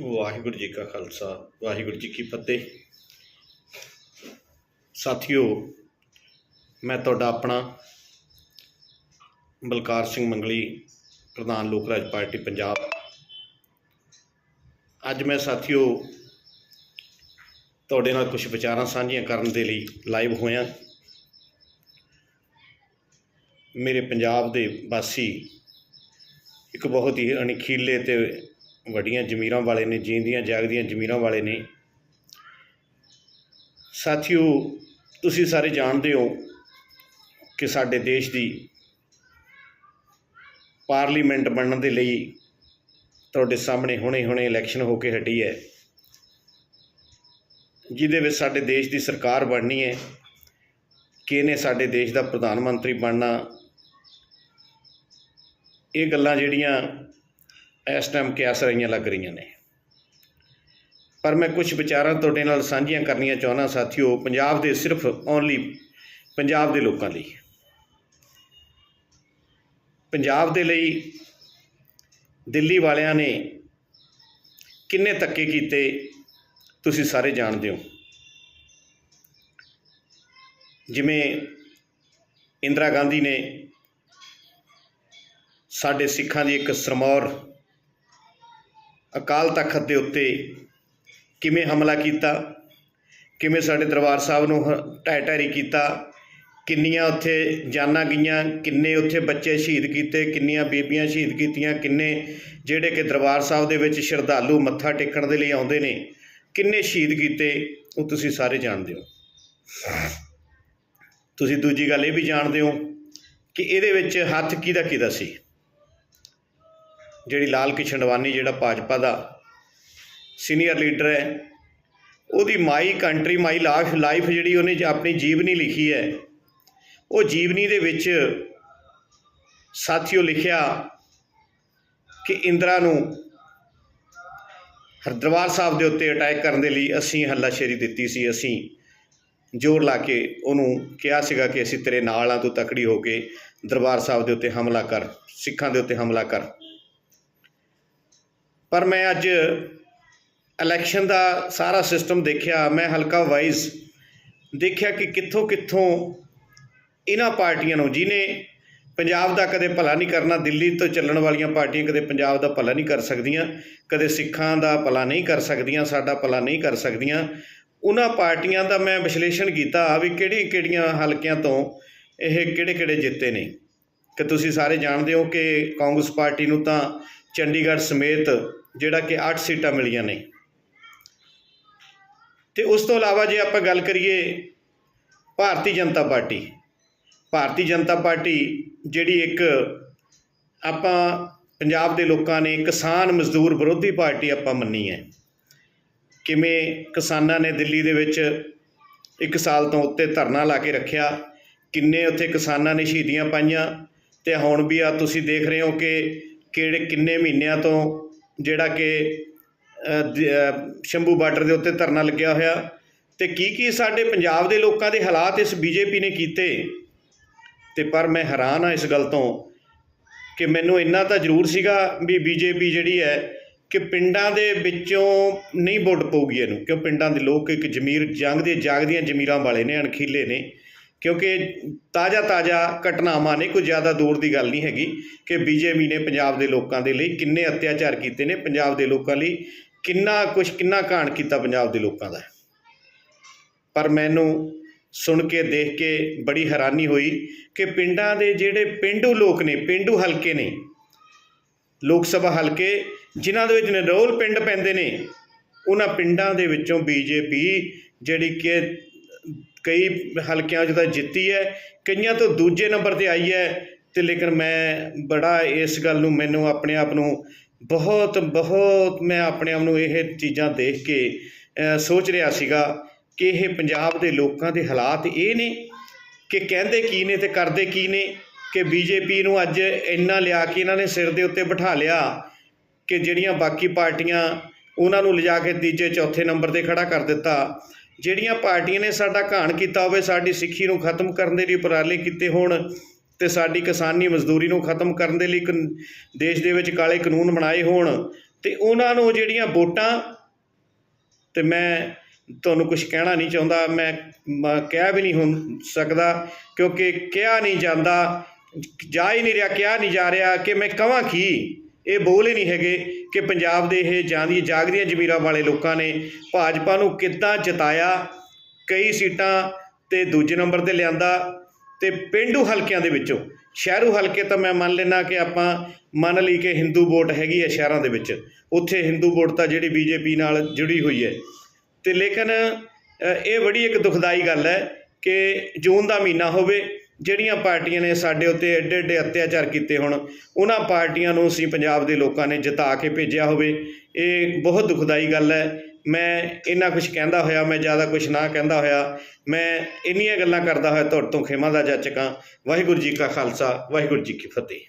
ਵਾਹਿਗੁਰੂ ਜੀ ਕਾ ਖਾਲਸਾ, ਵਾਹਿਗੁਰੂ ਜੀ ਕੀ ਫਤਿਹ। ਸਾਥੀਓ, ਮੈਂ ਤੁਹਾਡਾ ਆਪਣਾ ਬਲਕਾਰ ਸਿੰਘ ਮੰਗਲੀ, ਪ੍ਰਧਾਨ ਲੋਕ ਰਾਜ ਪਾਰਟੀ ਪੰਜਾਬ। ਅੱਜ ਮੈਂ ਸਾਥੀਓ, ਤੁਹਾਡੇ ਨਾਲ ਕੁਝ ਵਿਚਾਰਾਂ ਸਾਂਝੀਆਂ ਕਰਨ ਦੇ ਲਈ ਲਾਈਵ ਹੋਇਆ। ਮੇਰੇ ਪੰਜਾਬ ਦੇ ਵਾਸੀ ਇੱਕ ਬਹੁਤ ਹੀ ਅਣਖੀਲੇ ਤੇ ਵੱਡੀਆਂ ਜ਼ਮੀਰਾਂ ਵਾਲੇ ਨੇ ਜੀਂਦੀਆਂ ਜਾਗਦੀਆਂ ਜ਼ਮੀਰਾਂ ਵਾਲੇ ਨੇ। ਸਾਥੀਓ, ਤੁਸੀਂ ਸਾਰੇ ਜਾਣਦੇ ਹੋ ਕਿ ਸਾਡੇ ਦੇਸ਼ ਦੀ ਪਾਰਲੀਮੈਂਟ ਬਣਨ ਦੇ ਲਈ ਤੁਹਾਡੇ ਸਾਹਮਣੇ ਹੁਣੇ-ਹੁਣੇ ਇਲੈਕਸ਼ਨ ਹੋ ਕੇ ਹਟੀ ਹੈ। ਜਿਹਦੇ ਵਿੱਚ ਸਾਡੇ ਦੇਸ਼ ਦੀ ਸਰਕਾਰ ਬਣਨੀ ਹੈ ਕਿਹਨੇ ਸਾਡੇ ਦੇਸ਼ ਦਾ ਪ੍ਰਧਾਨ ਮੰਤਰੀ ਬਣਨਾ। ਇਹ ਗੱਲਾਂ ਜਿਹੜੀਆਂ ਇਸ ਟਾਈਮ ਕਿਆਸ ਰਹੀਆਂ ਲੱਗ ਰਹੀਆਂ ਨੇ। ਪਰ ਮੈਂ ਕੁਝ ਵਿਚਾਰਾਂ ਤੁਹਾਡੇ ਨਾਲ ਸਾਂਝੀਆਂ ਕਰਨੀਆਂ ਚਾਹੁੰਦਾ, ਸਾਥੀਓ, ਪੰਜਾਬ ਦੇ ਸਿਰਫ ਓਨਲੀ ਪੰਜਾਬ ਦੇ ਲੋਕਾਂ ਲਈ। ਪੰਜਾਬ ਦੇ ਲਈ ਦਿੱਲੀ ਵਾਲਿਆਂ ਨੇ ਕਿੰਨੇ ਧੱਕੇ ਕੀਤੇ, ਤੁਸੀਂ ਸਾਰੇ ਜਾਣਦੇ ਹੋ। ਜਿਵੇਂ ਇੰਦਰਾ ਗਾਂਧੀ ਨੇ ਸਾਡੇ ਸਿੱਖਾਂ ਦੀ ਇੱਕ ਸਰਮੌਰ ਅਕਾਲ ਤਖਤ ਦੇ ਉੱਤੇ ਕਿਵੇਂ ਹਮਲਾ ਕੀਤਾ, ਕਿਵੇਂ ਸਾਡੇ ਦਰਬਾਰ ਸਾਹਿਬ ਨੂੰ ਢਹਿ ਢੇਰੀ ਕੀਤਾ, ਕਿੰਨੀਆਂ ਉੱਥੇ ਜਾਨਾਂ ਗਈਆਂ, ਕਿੰਨੇ ਉੱਥੇ ਬੱਚੇ ਸ਼ਹੀਦ ਕੀਤੇ, ਕਿੰਨੀਆਂ ਬੀਬੀਆਂ ਸ਼ਹੀਦ ਕੀਤੀਆਂ, ਕਿੰਨੇ ਜਿਹੜੇ ਕਿ ਦਰਬਾਰ ਸਾਹਿਬ ਦੇ ਵਿੱਚ ਸ਼ਰਧਾਲੂ ਮੱਥਾ ਟੇਕਣ ਦੇ ਲਈ ਆਉਂਦੇ ਨੇ, ਕਿੰਨੇ ਸ਼ਹੀਦ ਕੀਤੇ, ਉਹ ਤੁਸੀਂ ਸਾਰੇ ਜਾਣਦੇ ਹੋ। ਤੁਸੀਂ ਦੂਜੀ ਗੱਲ ਇਹ ਵੀ ਜਾਣਦੇ ਹੋ ਕਿ ਇਹਦੇ ਵਿੱਚ ਹੱਥ ਕਿਹਦਾ ਕਿਹਦਾ ਸੀ? ਜਿਹੜੀ ਲਾਲ ਕਿਸ਼ਨ ਅਡਵਾਨੀ ਜਿਹੜਾ ਭਾਜਪਾ ਦਾ ਸੀਨੀਅਰ ਲੀਡਰ ਹੈ, ਉਹਦੀ my country my life life ਜਿਹੜੀ ਉਹਨੇ ਆਪਣੀ ਜੀਵਨੀ ਲਿਖੀ ਹੈ, ਉਹ ਜੀਵਨੀ ਦੇ ਵਿੱਚ ਸਾਥੀਓ ਲਿਖਿਆ ਕਿ ਇੰਦਰਾ ਨੂੰ ਹਰਦਰਬਾਰ ਸਾਹਿਬ ਦੇ ਉੱਤੇ ਅਟੈਕ ਕਰਨ ਦੇ ਲਈ ਅਸੀਂ ਹੱਲਾਸ਼ੇਰੀ ਦਿੱਤੀ ਸੀ, ਅਸੀਂ ਜ਼ੋਰ ਲਾ ਕੇ ਉਹਨੂੰ ਕਿਹਾ ਸੀਗਾ ਕਿ ਅਸੀਂ ਤੇਰੇ ਨਾਲ ਆ, ਤੂੰ ਤਕੜੀ ਹੋ ਕੇ ਦਰਬਾਰ ਸਾਹਿਬ ਦੇ ਉੱਤੇ ਹਮਲਾ ਕਰ, ਸਿੱਖਾਂ ਦੇ ਉੱਤੇ ਹਮਲਾ ਕਰ। ਪਰ ਮੈਂ ਅੱਜ ਇਲੈਕਸ਼ਨ ਦਾ ਸਾਰਾ ਸਿਸਟਮ ਦੇਖਿਆ, ਮੈਂ ਹਲਕਾ ਵਾਈਜ਼ ਦੇਖਿਆ ਕਿ ਕਿੱਥੋਂ ਕਿੱਥੋਂ ਇਹਨਾਂ ਪਾਰਟੀਆਂ ਨੂੰ, ਜਿਨੇ ਪੰਜਾਬ ਦਾ ਕਦੇ ਭਲਾ ਨਹੀਂ ਕਰਨਾ, ਦਿੱਲੀ ਤੋਂ ਚੱਲਣ ਵਾਲੀਆਂ ਪਾਰਟੀਆਂ ਕਦੇ ਪੰਜਾਬ ਦਾ ਭਲਾ ਨਹੀਂ ਕਰ ਸਕਦੀਆਂ, ਕਦੇ ਸਿੱਖਾਂ ਦਾ ਭਲਾ ਨਹੀਂ ਕਰ ਸਕਦੀਆਂ, ਸਾਡਾ ਭਲਾ ਨਹੀਂ ਕਰ ਸਕਦੀਆਂ। ਉਹਨਾਂ ਪਾਰਟੀਆਂ ਦਾ ਮੈਂ ਵਿਸ਼ਲੇਸ਼ਣ ਕੀਤਾ ਵੀ ਕਿਹੜੀਆਂ ਕਿਹੜੀਆਂ ਹਲਕਿਆਂ ਤੋਂ ਇਹ ਕਿਹੜੇ ਕਿਹੜੇ ਜਿੱਤੇ ਨੇ। ਕਿ ਤੁਸੀਂ ਸਾਰੇ ਜਾਣਦੇ ਹੋ ਕਿ ਕਾਂਗਰਸ ਪਾਰਟੀ ਨੂੰ ਤਾਂ ਚੰਡੀਗੜ੍ਹ ਸਮੇਤ ਜਿਹੜਾ ਕਿ 8 ਸੀਟਾਂ ਮਿਲੀਆਂ ਨੇ। ਤੇ ਉਸ ਤੋਂ ਇਲਾਵਾ ਜੇ ਆਪਾਂ ਗੱਲ ਕਰੀਏ ਭਾਰਤੀ ਜਨਤਾ ਪਾਰਟੀ, ਭਾਰਤੀ ਜਨਤਾ ਪਾਰਟੀ ਜਿਹੜੀ ਇੱਕ ਆਪਾਂ ਪੰਜਾਬ ਦੇ ਲੋਕਾਂ ਨੇ ਕਿਸਾਨ ਮਜ਼ਦੂਰ ਵਿਰੋਧੀ ਪਾਰਟੀ ਆਪਾਂ ਮੰਨੀ ਹੈ। ਕਿਵੇਂ ਕਿਸਾਨਾਂ ਨੇ ਦਿੱਲੀ ਦੇ ਵਿੱਚ ਇੱਕ ਸਾਲ ਤੋਂ ਉੱਤੇ ਧਰਨਾ ਲਾ ਕੇ ਰੱਖਿਆ, ਕਿੰਨੇ ਉੱਥੇ ਕਿਸਾਨਾਂ ਨੇ ਸ਼ਹੀਦੀਆਂ ਪਾਈਆਂ, ਤੇ ਹੁਣ ਵੀ ਆ ਤੁਸੀਂ ਦੇਖ ਰਹੇ ਹੋ ਕਿ ਕਿਹੜੇ ਕਿੰਨੇ ਮਹੀਨਿਆਂ ਤੋਂ ਜਿਹੜਾ ਕਿ ਸ਼ੰਭੂ ਬਾਰਡਰ ਦੇ ਉੱਤੇ ਧਰਨਾ ਲੱਗਿਆ ਹੋਇਆ ਤੇ ਕੀ ਕੀ ਸਾਡੇ ਪੰਜਾਬ ਦੇ ਲੋਕਾਂ ਦੇ ਹਾਲਾਤ ਇਸ ਬੀਜੇਪੀ ਨੇ ਕੀਤੇ? ਤੇ ਪਰ ਮੈਂ ਹੈਰਾਨ ਆ ਇਸ ਗੱਲ ਤੋਂ ਕਿ ਮੈਨੂੰ ਇੰਨਾ ਤਾਂ ਜ਼ਰੂਰ ਸੀਗਾ ਵੀ ਬੀਜੇਪੀ ਜਿਹੜੀ ਹੈ ਕਿ ਪਿੰਡਾਂ ਦੇ ਵਿੱਚੋਂ ਨਹੀਂ ਵੋਟ ਪਊਗੀ ਇਹਨੂੰ, ਕਿਉਂ ਪਿੰਡਾਂ ਦੇ ਲੋਕ ਇੱਕ ਜ਼ਮੀਰ, ਜੰਗ ਦੇ ਜਾਗਦੀਆਂ ਜ਼ਮੀਰਾਂ ਵਾਲੇ ਨੇ, ਅਣਖੀਲੇ ਨੇ। ਕਿਉਂਕਿ ਤਾਜ਼ਾ ਤਾਜ਼ਾ ਘਟਨਾਵਾਂ ਨੇ, ਕੋਈ ਜ਼ਿਆਦਾ ਦੂਰ ਦੀ ਗੱਲ ਨਹੀਂ ਹੈਗੀ ਕਿ ਬੀਜੇਪੀ ਨੇ ਪੰਜਾਬ ਦੇ ਲੋਕਾਂ ਦੇ ਲਈ ਕਿੰਨੇ ਅਤਿਆਚਾਰ ਕੀਤੇ ਨੇ, ਪੰਜਾਬ ਦੇ ਲੋਕਾਂ ਲਈ ਕਿੰਨਾ ਕੁਝ ਕਿੰਨਾ ਕਾਂਡ ਕੀਤਾ ਪੰਜਾਬ ਦੇ ਲੋਕਾਂ ਦਾ। ਪਰ ਮੈਨੂੰ ਸੁਣ ਕੇ, ਦੇਖ ਕੇ ਬੜੀ ਹੈਰਾਨੀ ਹੋਈ ਕਿ ਪਿੰਡਾਂ ਦੇ ਜਿਹੜੇ ਪਿੰਡੂ ਲੋਕ ਨੇ, ਪਿੰਡੂ ਹਲਕੇ ਨੇ, ਲੋਕ ਸਭਾ ਹਲਕੇ, ਜਿਨ੍ਹਾਂ ਦੇ ਵਿੱਚ ਨਰੋਲ ਪਿੰਡ ਪੈਂਦੇ ਨੇ, ਉਹਨਾਂ ਪਿੰਡਾਂ ਦੇ ਵਿੱਚੋਂ ਬੀਜੇਪੀ ਜਿਹੜੀ ਕਿ ਕਈ ਹਲਕਿਆਂ 'ਚ ਤਾਂ ਜਿੱਤੀ ਹੈ, ਕਈਆਂ ਤੋਂ ਦੂਜੇ ਨੰਬਰ ਤੇ ਆਈ ਹੈ ਤੇ ਲੇਕਿਨ ਮੈਂ ਬੜਾ ਇਸ ਗੱਲ ਨੂੰ ਮੈਨੂੰ ਆਪਣੇ ਆਪ ਨੂੰ ਬਹੁਤ ਬਹੁਤ ਮੈਂ ਆਪਣੇ ਆਪ ਨੂੰ ਇਹ ਚੀਜ਼ਾਂ ਦੇਖ ਕੇ ਸੋਚ ਰਿਹਾ ਸੀਗਾ ਕਿ ਇਹ ਪੰਜਾਬ ਦੇ ਲੋਕਾਂ ਦੇ ਹਾਲਾਤ ਇਹ ਨੇ ਕਿ ਕਹਿੰਦੇ ਕੀ ਨੇ ਤੇ ਕਰਦੇ ਕੀ ਨੇ ਕਿ ਬੀਜੇਪੀ ਨੂੰ ਅੱਜ ਇੰਨਾ ਲਿਆ ਕੇ ਇਹਨਾਂ ਨੇ ਸਿਰ ਦੇ ਉੱਤੇ ਬਿਠਾ ਲਿਆ ਕਿ ਜਿਹੜੀਆਂ ਬਾਕੀ ਪਾਰਟੀਆਂ ਉਹਨਾਂ ਨੂੰ ਲਿਜਾ ਕੇ ਤੀਜੇ, ਚੌਥੇ ਨੰਬਰ ਤੇ ਖੜਾ ਕਰ ਦਿੱਤਾ। ਜਿਹੜੀਆਂ ਪਾਰਟੀਆਂ ਨੇ ਸਾਡਾ ਘਾਣ ਕੀਤਾ ਹੋਵੇ, ਸਾਡੀ ਸਿੱਖੀ ਨੂੰ ਖਤਮ ਕਰਨ ਦੇ ਲਈ ਉਪਰਾਲੇ ਕੀਤੇ ਹੋਣ ਤੇ ਸਾਡੀ ਕਿਸਾਨੀ ਮਜ਼ਦੂਰੀ ਨੂੰ ਖਤਮ ਕਰਨ ਦੇ ਲਈ ਕਨ- ਦੇਸ਼ ਦੇ ਵਿੱਚ ਕਾਲੇ ਕਾਨੂੰਨ ਬਣਾਏ ਹੋਣ ਤੇ ਉਹਨਾਂ ਨੂੰ ਜਿਹੜੀਆਂ ਵੋਟਾਂ ਤੇ ਮੈਂ ਤੁਹਾਨੂੰ ਕੁਝ ਕਹਿਣਾ ਨਹੀਂ ਚਾਹੁੰਦਾ, ਮੈਂ ਮ- ਕਹਿ ਵੀ ਨਹੀਂ ਹੋ ਸਕਦਾ ਕਿਉਂਕਿ ਕਿਹਾ ਨਹੀਂ ਜਾਂਦਾ, ਜਾ ਹੀ ਨਹੀਂ ਰਿਹਾ, ਕਿਹਾ ਨਹੀਂ ਜਾ ਰਿਹਾ ਕਿ ਮੈਂ ਕਹਾਂ ਕੀ? ਇਹ ਬੋਲ ਹੀ ਨਹੀਂ ਹੈਗੇ ਕਿ ਪੰਜਾਬ ਦੇ ਇਹ ਜਾਂਦੀ ਜਾਗਦੀਆਂ ਜ਼ਮੀਰਾਂ ਵਾਲੇ ਲੋਕਾਂ ਨੇ ਭਾਜਪਾ ਨੂੰ ਕਿੱਦਾਂ ਜਿਤਾਇਆ, ਕਈ ਸੀਟਾਂ ਤੇ ਦੂਜੇ ਨੰਬਰ ਤੇ ਲਿਆਂਦਾ ਤੇ ਪਿੰਡੂ ਹਲਕਿਆਂ ਦੇ ਵਿੱਚੋਂ, ਸ਼ਹਿਰੂ ਹਲਕੇ ਤਾਂ ਮੈਂ ਮੰਨ ਲੈਣਾ ਕਿ ਆਪਾਂ ਮੰਨ ਲਈ ਕਿ ਹਿੰਦੂ ਵੋਟ ਹੈਗੀ ਹੈ ਸ਼ਹਿਰਾਂ ਦੇ ਵਿੱਚ, ਉੱਥੇ ਹਿੰਦੂ ਵੋਟ ਤਾਂ ਜਿਹੜੀ ਬੀਜੇਪੀ ਨਾਲ ਜੁੜੀ ਹੋਈ ਹੈ। ਤੇ ਲੇਕਿਨ ਇਹ ਬੜੀ ਇੱਕ ਦੁਖਦਾਈ ਗੱਲ ਹੈ ਕਿ ਜੂਨ ਦਾ ਮਹੀਨਾ ਹੋਵੇ ਜਿਹੜੀਆਂ ਪਾਰਟੀਆਂ ਨੇ ਸਾਡੇ ਉੱਤੇ ਐਡੇ ਐਡੇ ਅਤਿਆਚਾਰ ਕੀਤੇ ਹੋਣ, ਉਹਨਾਂ ਪਾਰਟੀਆਂ ਨੂੰ ਅਸੀਂ ਪੰਜਾਬ ਦੇ ਲੋਕਾਂ ਨੇ ਜਿਤਾ ਕੇ ਭੇਜਿਆ ਹੋਵੇ, ਇਹ ਬਹੁਤ ਦੁਖਦਾਈ ਗੱਲ ਹੈ। ਮੈਂ ਇੰਨਾ ਕੁਝ ਕਹਿੰਦਾ ਹੋਇਆ, ਮੈਂ ਜ਼ਿਆਦਾ ਕੁਝ ਨਾ ਕਹਿੰਦਾ ਹੋਇਆ। ਮੈਂ ਇੰਨੀਆਂ ਗੱਲਾਂ ਕਰਦਾ ਹੋਇਆ, ਤੁਹਾਡੇ ਤੋਂ ਖਿਮਾ ਦਾ ਜਾਚਕਾਂ ਵਾਹਿਗੁਰੂ ਜੀ ਕਾ ਖਾਲਸਾ, ਵਾਹਿਗੁਰੂ ਜੀ ਕੀ ਫਤਿਹ।